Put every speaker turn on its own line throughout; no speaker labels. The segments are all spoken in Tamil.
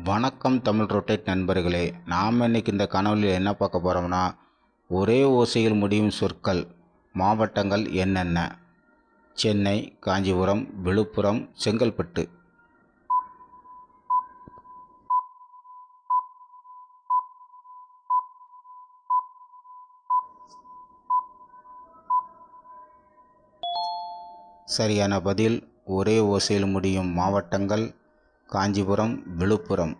வணக்கம் தமிழ் ரொட்டேட் நண்பர்களே நாம் இன்னைக்கு இந்த காணொலியில் என்ன பார்க்க போகிறோம்னா ஒரே ஓசையில் முடியும் சொற்கள் மாவட்டங்கள் என்னென்ன? சென்னை காஞ்சிபுரம் விழுப்புரம் செங்கல்பட்டு. சரியான பதில் ஒரே ஓசையில் முடியும் மாவட்டங்கள் காஞ்சிபுரம் விழுப்புரம்.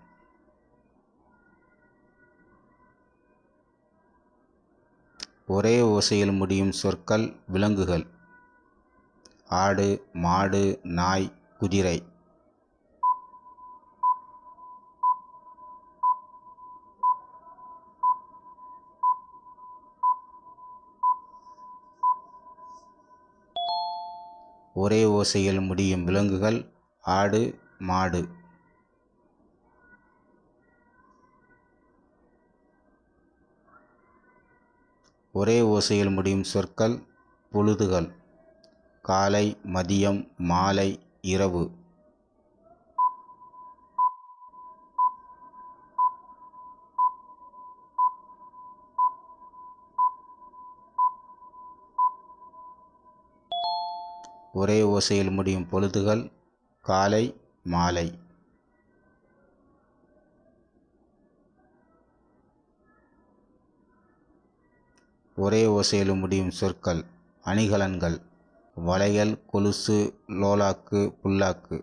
ஒரே ஓசையில் முடியும் சொற்கள் விலங்குகள். ஆடு மாடு நாய் குதிரை. ஒரே ஓசையில் முடியும் விலங்குகள் ஆடு மாடு. ஒரே ஓசையில் முடியும் சொற்கள் பொழுதுகள். காலை மதியம் மாலை இரவு. ஒரே ஓசையில் முடியும் பொழுதுகள் காலை மாலை. ஒரே ஓசையில் முடியும் சொற்கள் அணிகலன்கள். வளையல் கொலுசு லோலாக்கு புல்லாக்கு.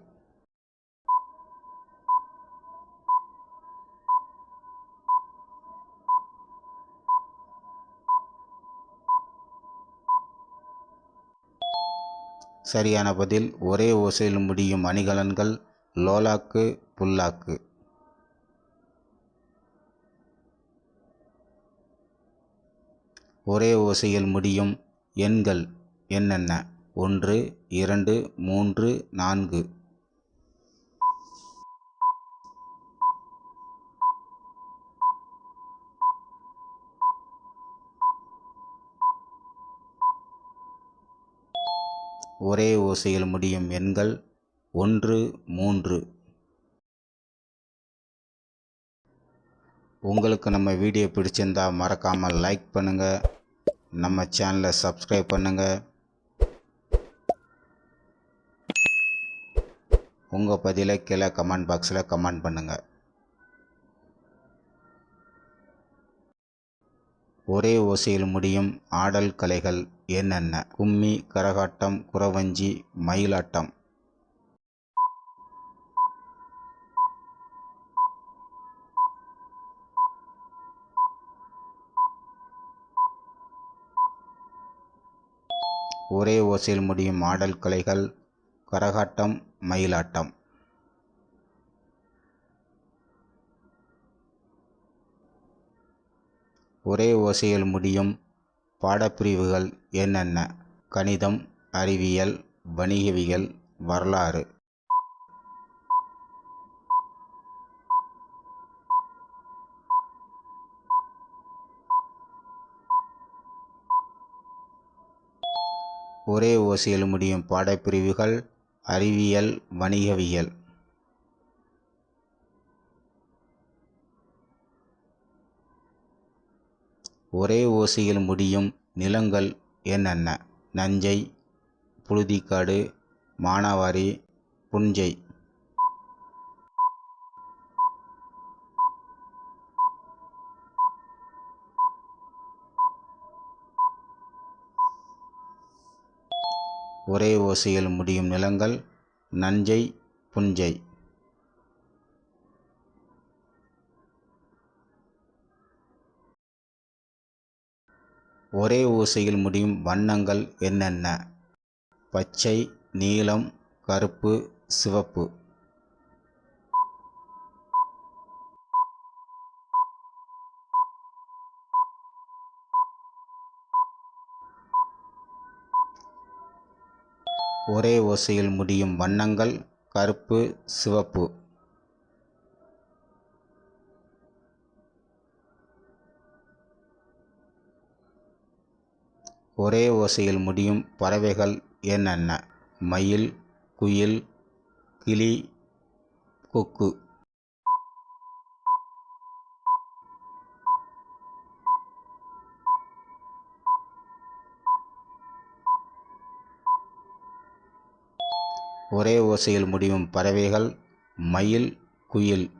சரியான பதில் ஒரே ஓசையில் முடியும் அணிகலன்கள் லோலாக்கு புல்லாக்கு. ஒரே ஓசையில் முடியும் எண்கள் என்னென்ன? ஒன்று இரண்டு மூன்று நான்கு. ஒரே ஓசையில் முடியும் எண்கள் ஒன்று மூன்று. உங்களுக்கு நம்ம வீடியோ பிடிச்சிருந்தா மறக்காமல் லைக் பண்ணுங்கள் நம்ம சேனலை சப்ஸ்கிரைப் பண்ணுங்கள் உங்கள் பதிலை கீழே கமெண்ட் பாக்ஸில் கமெண்ட் பண்ணுங்கள் ஒரே ஓசையில் முடியும் ஆடல் கலைகள் என்னென்ன? கும்மி கரகாட்டம் குறவஞ்சி மயிலாட்டம். ஒரே ஓசையில் முடியும் ஆடல் கலைகள் கரகாட்டம் மயிலாட்டம். ஒரே ஓசையில் முடியும் பாடப்பிரிவுகள் என்னென்ன? கணிதம் அறிவியல் வணிகவியல் வரலாறு. ஒரே ஓசையில் முடியும் பாடப்பிரிவுகள் அறிவியல் வணிகவியல். ஒரே ஓசையில் முடியும் நிலங்கள் என்னென்ன? நஞ்சை புழுதிக்காடு மானாவாரி புஞ்சை ஒரே ஓசையில் முடியும் நிலங்கள் நஞ்சை புஞ்சை. ஒரே ஓசையில் முடியும் வண்ணங்கள் என்னென்ன? பச்சை நீலம் கருப்பு சிவப்பு. ஒரே ஓசையில் முடியும் வண்ணங்கள் கருப்பு சிவப்பு. ஒரே ஓசையில் முடியும் பறவைகள் என்னென்ன? மயில் குயில் கிளி கொக்கு. ஒரே ஓசையில் முடியும் பறவைகள் மயில் குயில்.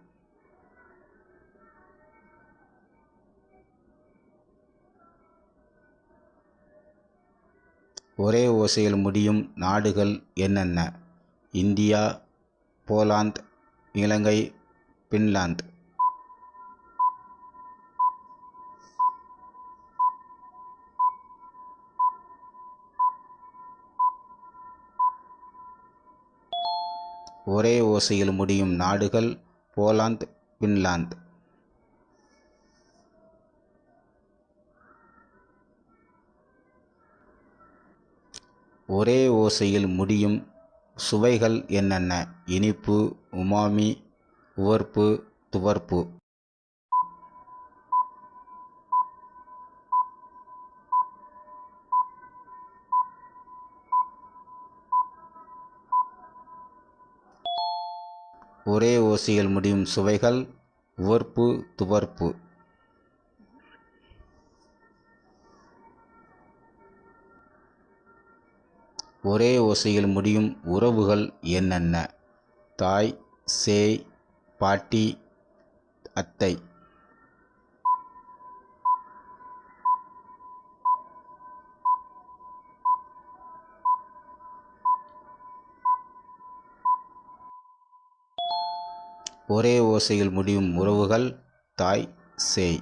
ஒரே ஓசையில் முடியும் நாடுகள் என்னென்ன? India Poland Ilangai Finland. ஒரே ஓசையில் முடியும் நாடுகள் போலாந்து பின்லாந்து. ஒரே ஓசையில் முடியும் சுவைகள் என்னென்ன? இனிப்பு உமாமி உவர்ப்பு துவர்ப்பு. ஒரே ஓசையில் முடியும் சுவைகள் உவர்ப்பு துவர்ப்பு. ஒரே ஓசையில் முடியும் உறவுகள் என்னென்ன? தாய் சேய் பாட்டி அத்தை. ஒரே ஓசையில் முடியும் உறவுகள் தாய் சேய்.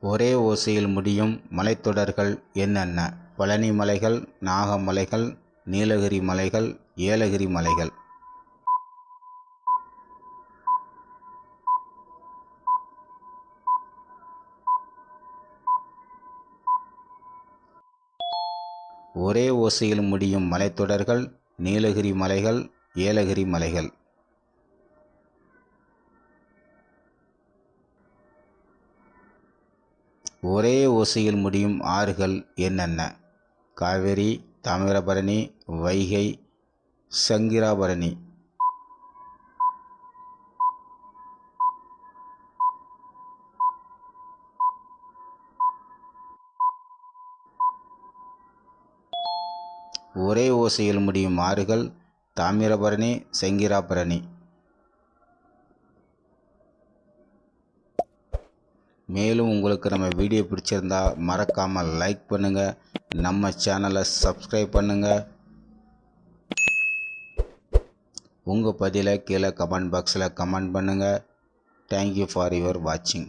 ஒரே ஓசையில் முடியும் மலைத்தொடர்கள் என்னென்ன? பழனி மலைகள் நாகமலைகள் நீலகிரி மலைகள் ஏலகிரி மலைகள். ஒரே ஓசையில் முடியும் மலைத்தொடர்கள் நீலகிரி மலைகள் ஏலகிரி மலைகள். ஒரே ஓசையில் முடியும் ஆறுகள் என்னென்ன? காவேரி தாமிரபரணி வைகை சங்கிராபரணி. ஒரே ஓசையில் முடியும் ஆறுகள் தாமிரபரணி செங்கிராபரணி. மேலும் உங்களுக்கு நம்ம வீடியோ பிடிச்சிருந்தா மறக்காமல் லைக் பண்ணுங்கள் நம்ம சேனலை சப்ஸ்கிரைப் பண்ணுங்கள் உங்கள் பதிலை கீழே கமெண்ட் பாக்ஸில் கமெண்ட் பண்ணுங்கள் தேங்க்யூ ஃபார் யுவர் வாட்சிங்